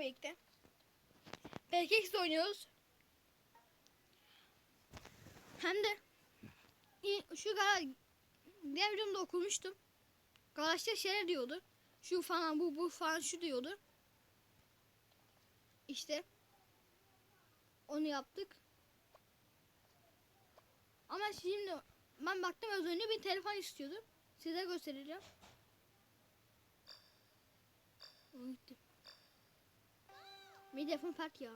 sizinle birlikte. PKX oynuyoruz. Hem de şu kadar videomda okumuştum. Garajda şeyler diyordu. Şu falan bu bu falan şu diyordu. İşte onu yaptık. Ama şimdi ben baktım az önce bir telefon istiyordu. Size göstereceğim. Unuttum. Bir telefon park ya.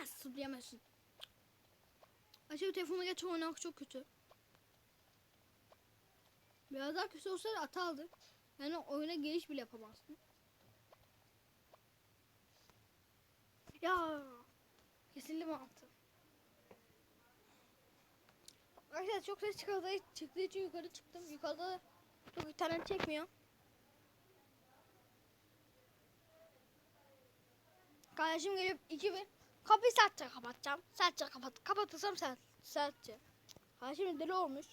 Nasıl zıplayamazsın? Aşağı telefonu geç oynamak çok kötü. Biraz daha kötü olsaydı ata aldı. Yani oyuna giriş bile yapamazsın. Ya kesildi mantı. Arkadaşlar çok ses çıkardı, çıktığı için yukarı çıktım. Yukarıda çok internet çekmiyor. Kardeşim gelip iki bir kapıyı sertçe kapatacağım. Sertçe kapat. Kapatırsam sert, sertçe. Kardeşim deli olmuş.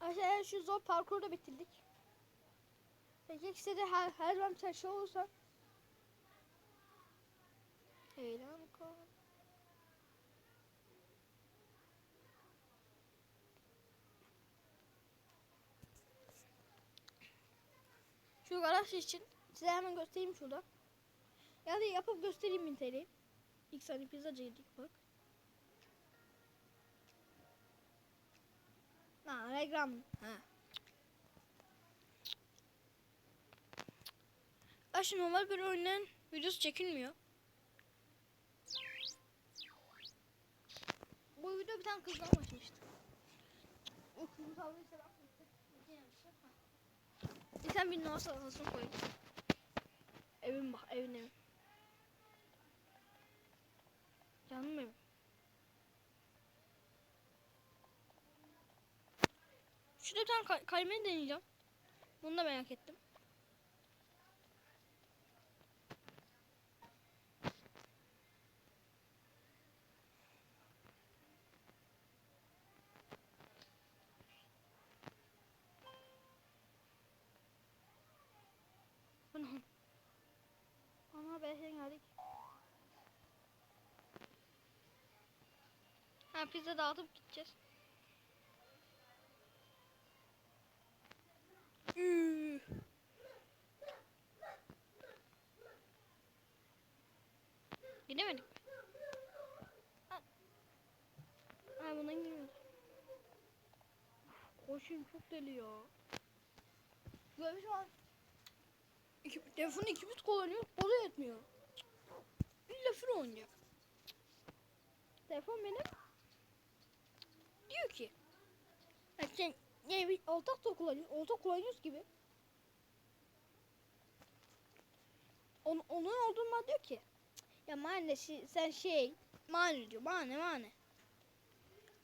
Arkadaşlar şu zor parkuru da bitirdik. Peki ikisi de her, her zaman bir şey olursa Eylem kal. Şu garaj için size hemen göstereyim şurada. Ya da yapıp göstereyim Intel'i. İlk saniye pizzacıydık bak. Ha, reklam. Ha. Aşkım normal bir oyunun videosu çekilmiyor. Bu video bir tane kızdan başlamıştı. O kızın tavrıysa ben bir sen bir nasıl arasını koy. Evim bak evin evim. Canım evim. Şurada bir tane kay kaymayı deneyeceğim. Bunu da merak ettim. Sen geldik. Ha pizza dağıtıp gideceğiz. Üü. Gidemedik mi? Ha. Ha bundan gidemedik. Koşun çok deli ya. Görmüş var. İki, telefonu ikimiz kullanıyor. O da yetmiyor. İlla fır oynuyor. Telefon benim. Diyor ki. "Ya Sen ne bir ortak da kullanıyor. Ortak kullanıyoruz gibi. Onun, onun olduğunda diyor ki. Ya şi- sen şey. Mane diyor. Mane mane.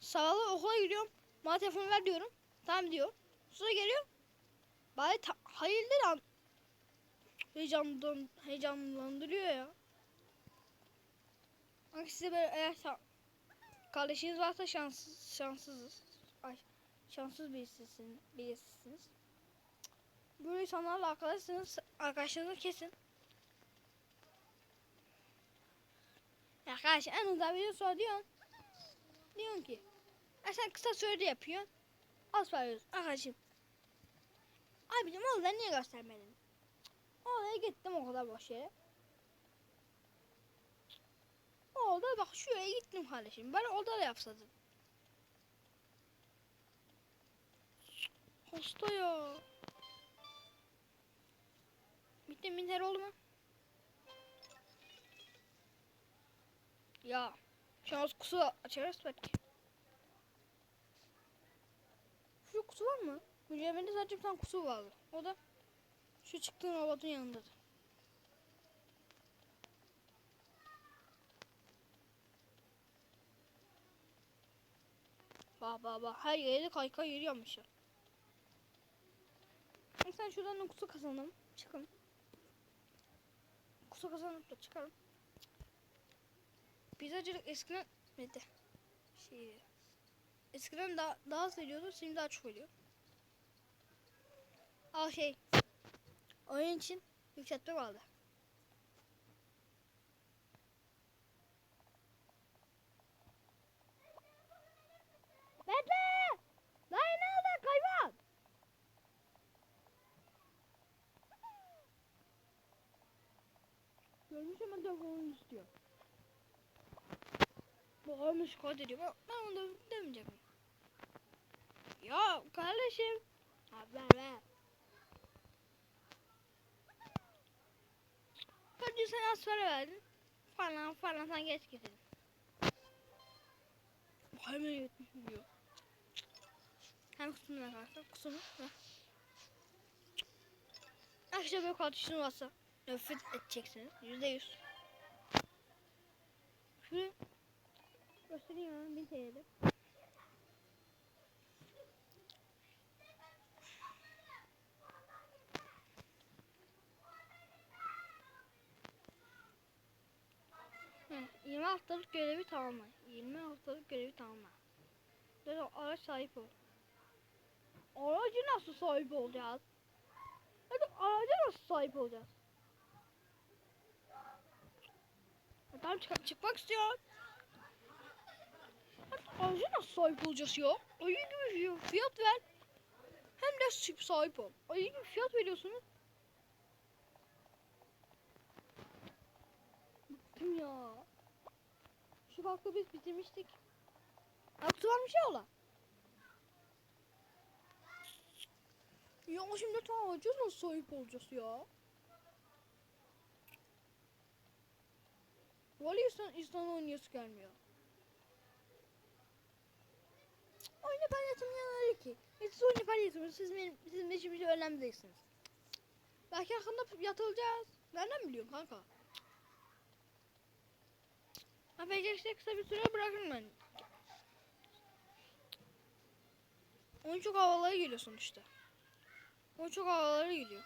Sağlı okula gidiyorum. Bana telefonu ver diyorum. Tamam diyor. Sonra geliyor. Bari hayırdır heyecandan heyecanlandırıyor ya. Bak size böyle eğer kardeşiniz varsa şanssız şanssızız. Ay şanssız birisisiniz. birisisiniz. Böyle insanlarla arkadaşsınız. Arkadaşlarınızı kesin. Ya kardeş en uzak video sonra diyorsun. Diyorsun ki. Ya sen kısa sürede yapıyorsun. Az veriyorsun. Arkadaşım. Abicim orada niye göstermedin? Oraya gittim o kadar boş yere. Orada bak şuraya gittim kardeşim. Ben orada da yapsadım. Hasta ya. Bitti minter oldu mu? Ya. Şans kusu açarız belki. Şu kutu var mı? Mücevherinde sadece bir tane kutu vardı. O da şu çıktığın robotun yanındadır. Bak bak bak her yere kaykay yeri yapmışlar. Neyse şuradan kutu kazanalım. Çıkın. Kutu kazanıp da çıkalım. Pizzacılık eskiden neydi? Şey. eskiden daha, daha az veriyordu. Şimdi daha çok veriyor. Al şey. Oyun için yükseltme vardı. Bekle! Lan ne oldu kayban? Görmüş hemen telefonunu istiyor. Şikayet ediyor. Ben, ben onu da demeyeceğim. Ya kardeşim. Ha ver ver. Önce sen az para verdin. Falan falan sen geç getirdin. Hemen yetmişim diyor. Hem kusumuna kalksa kusumu. ver. Akşam yok kardeşin varsa nefret edeceksiniz. Yüzde yüz. Şuraya göstereyim hemen bin TL'de. 20 haftalık görevi tamamla. 20 haftalık görevi tamamla. Böyle araç sahip ol. Aracı nasıl sahip olacağız? Hadi araca nasıl sahip olacağız? Adam çık çıkmak istiyor. Hadi araca nasıl sahip olacağız ya? Ayı gibi fi- fiyat ver. Hem de sahip ol. Ayı gibi fiyat veriyorsunuz. Bıktım ya. Şu farklı biz bitirmiştik. Hakkı varmış ya ola. Ya şimdi tam ağaca nasıl sahip olacağız ya? Valla insan, insan oynayası gelmiyor. Oyunu paylaşım yanları ki. Siz oyunu paylaşıyorsunuz. Siz benim, siz benim için bir şey önemli değilsiniz. Belki hakkında yatılacağız. Nereden biliyorum kanka? İşte kısa bir süre bırakırım ben. Oyun çok havalara geliyor sonuçta. Oyun çok havalara geliyor.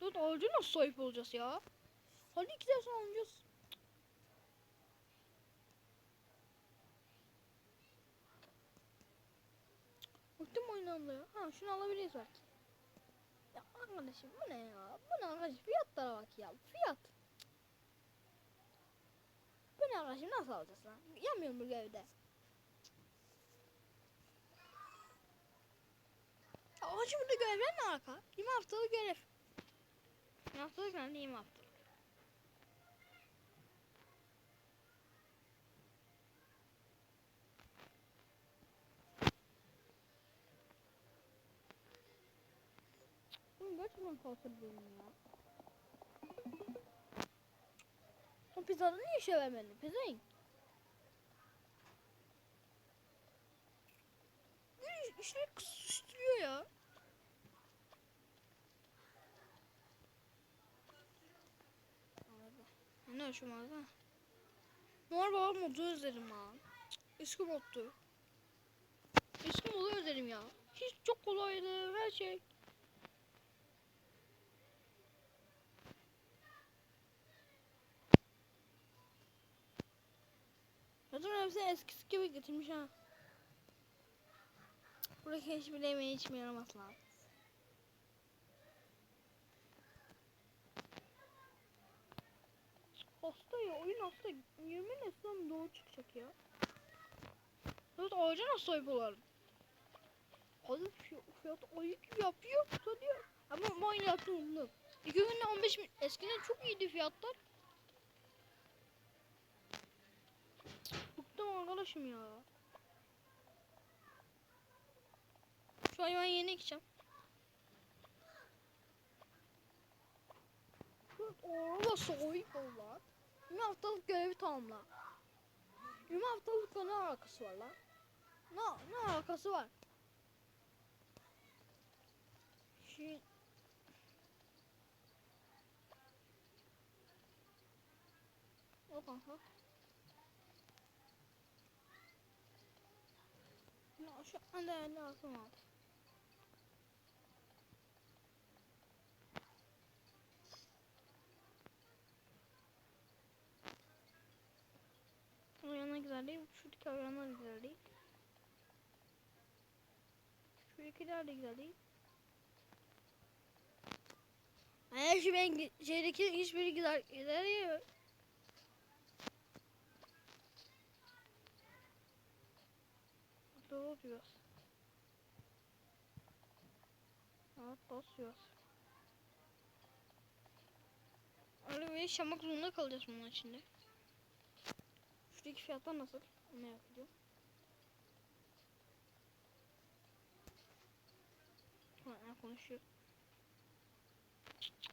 Dur ağacı nasıl sahip olacağız ya? Hadi iki dersen oynayacağız. Bıktım oyundan da ya. Ha şunu alabiliriz belki. Arkadaşım bu ne ya? Bu ne arkadaşım? Fiyatlara bak ya. Fiyat. Bu ne arkadaşım? Nasıl alacağız lan? Yamıyor mu evde? Ağacı burada görevler ne alaka? 20 haftalık görev. 20 haftalık yani 20 haftalık. Kalsa bir bölüm ya. O pizzada niye işe vermedin? Pizza yiyin. Bir işleri kısıştırıyor ya. Ne şu mağaza? Mor baba modu özledim ha. Eski moddu. Eski modu özledim ya. Hiç çok kolaydı her şey. Zaten hepsi eskisi gibi getirmiş ha. Buradaki hiçbir yemeği mi yaramaz? Hasta ya oyun hasta. Yemin etsem doğru çıkacak ya. Evet ağaca nasıl? Hadi fiy- fiyat ayı gibi yapıyor. Sanıyor. Ama bu oyunu yaptım onu. İki günde 15 bin. Eskiden çok iyiydi fiyatlar. Bıktım arkadaşım ya. Şu hayvan yeni ekeceğim. Orada soğuk ol lan. 20 haftalık görevi tamamla. 20 haftalıkla ne alakası var lan? Ne, ne alakası var? Şey... O kanka. şu anda öyle lazım abi. O yana güzel değil. Şuradaki yana güzel değil. Şuradakiler de güzel değil. Eğer şu ben şeydeki hiçbiri güzel ilerliyor. Doğru diyoruz. Evet basıyoruz. Bir yaşamak zorunda kalacağız bunun içinde. Şuradaki fiyatlar nasıl? Merak ediyorum. Hala konuşuyor.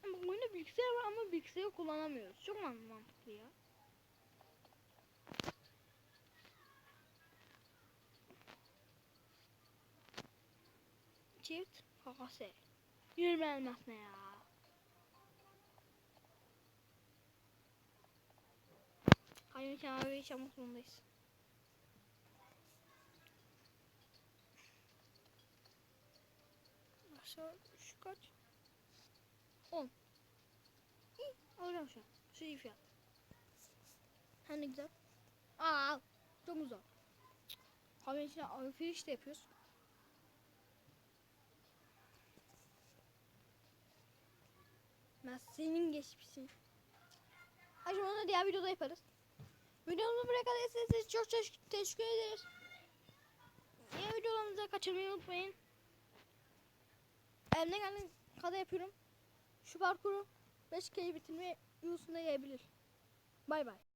Ama oyunda bilgisayar var ama bilgisayarı kullanamıyoruz. Çok man- mantıklı ya. Çift kakası. Yürüme elmas ne ya? Hayır kenarı yaşamak zorundayız. Aşağı şu kaç? 10. İyi alacağım şu an. Şu iyi fiyat. Hem de güzel. Aa. Çok uzak. Kahvenin içine de yapıyoruz. Ben senin geçmişsin. Hadi onu diğer videoda yaparız. Videomuzu buraya kadar çok teş- teşekkür ederiz. Diğer videolarımızı da kaçırmayı unutmayın. Elimden geldiği kadar yapıyorum. Şu parkuru 5 kere bitirme yolunda gelebilir. Bay bay.